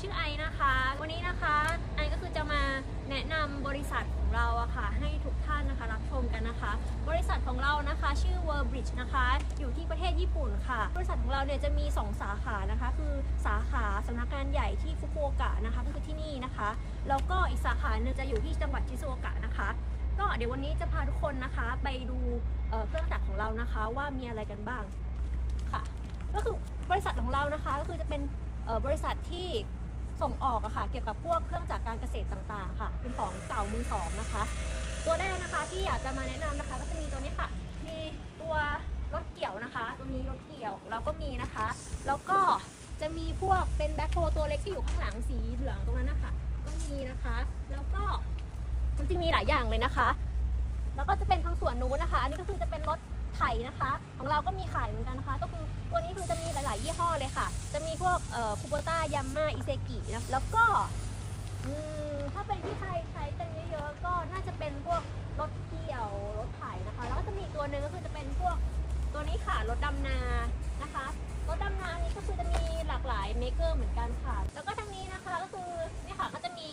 ชื่อไอนะคะ วันนี้นะคะไอก็คือจะมาแนะนำบริษัทของเราอะค่ะ ให้ทุกท่านนะคะรับชมกันนะคะ บริษัทของเรานะคะ ชื่อ World Bridge นะคะ อยู่ที่ประเทศญี่ปุ่นค่ะ บริษัทของเราเนี่ยจะมี 2 สาขานะคะ คือสาขาสำนักงานใหญ่ที่ฟุกุโอกะนะคะก็คือที่นี่นะคะ แล้วก็อีกสาขาหนึ่งจะอยู่ที่จังหวัดชิซูโอกะนะคะ ก็เดี๋ยววันนี้จะพาทุกคนนะคะ ไปดูเเครื่องจักรของเรานะคะว่ามีอะไรกันบ้างค่ะ ก็คือบริษัทของเรานะคะก็คือจะเป็นบริษัทที่ ส่งออกอะค่ะ เกี่ยวกับพวกเครื่องจักรการเกษตรต่างๆ ค่ะ เป็นของเก่ามือสองนะคะ ตัวแรกนะคะที่อยากจะมาแนะนำนะคะ ก็จะมีตัวนี้ค่ะ มีตัวรถเกี่ยวนะคะ ตัวนี้รถเกี่ยวเราก็มีนะคะ แล้วก็จะมีพวกเป็นแบ็คโฮตัวเล็กที่อยู่ข้างหลังสีเหลืองตรงนั้นนะคะก็มีนะคะ แล้วก็มันจะมีหลายอย่างเลยนะคะ แล้วก็จะเป็นทางส่วนนู้นนะคะ อันนี้ก็คือจะเป็นรถ ไถนะคะ ของเราก็มีขายเหมือนกันนะคะ ก็คือตัวนี้คือจะมีหลาย ๆ ยี่ห้อเลยค่ะ จะมีพวกเอ่อคูโบต้ายาม่าอิเซกินะแล้วก็อืมถ้าเป็นที่ไทยใช้กันเยอะ ๆ ก็น่าจะเป็นพวกรถเกี่ยวรถไถนะคะ แล้วก็จะมีตัวหนึ่งก็คือจะเป็นพวกตัวนี้ค่ะรถดำนานะคะรถดำนานี้ก็คือจะมีหลากหลายเมเกอร์เหมือนกันค่ะ แล้วก็ทางนี้นะคะก็คือนี่ค่ะก็จะมี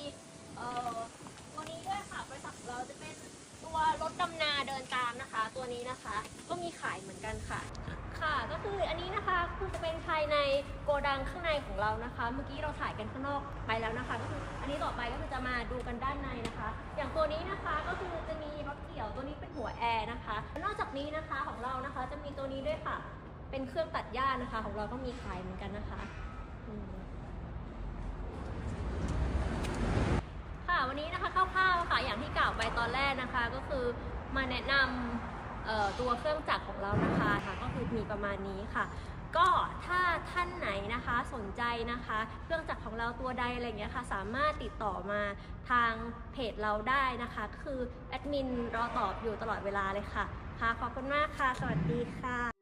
นะคะ ก็มีขายเหมือนกันค่ะ ค่ะ ก็คืออันนี้นะคะคือจะเป็นภายในโกดังข้างในของเรานะคะ เมื่อกี้เราถ่ายกันข้างนอกไปแล้วนะคะ ก็คืออันนี้ต่อไปก็คือจะมาดูกันด้านในนะคะ อย่างตัวนี้นะคะก็คือจะมีรถเกี่ยวตัวนี้เป็นหัวแอร์นะคะ นอกจากนี้นะคะของเรานะคะ จะมีตัวนี้ด้วยค่ะ เป็นเครื่องตัดหญ้านะคะ ของเราก็มีขายเหมือนกันนะคะค่ะวันนี้นะคะคร่าวๆค่ะอย่างที่กล่าวไปตอนแรกนะคะ ก็คือมาแนะนำ ตัวเครื่องจักรของเรานะคะค่ะก็คือมีประมาณนี้ค่ะ ก็ถ้าท่านไหนนะคะสนใจนะคะ เครื่องจักรของเราตัวใดอะไรเงี้ยค่ะ สามารถติดต่อมาทางเพจเราได้นะคะ ก็คือแอดมินรอตอบอยู่ตลอดเวลาเลยค่ะค่ะขอบคุณมากค่ะ สวัสดีค่ะ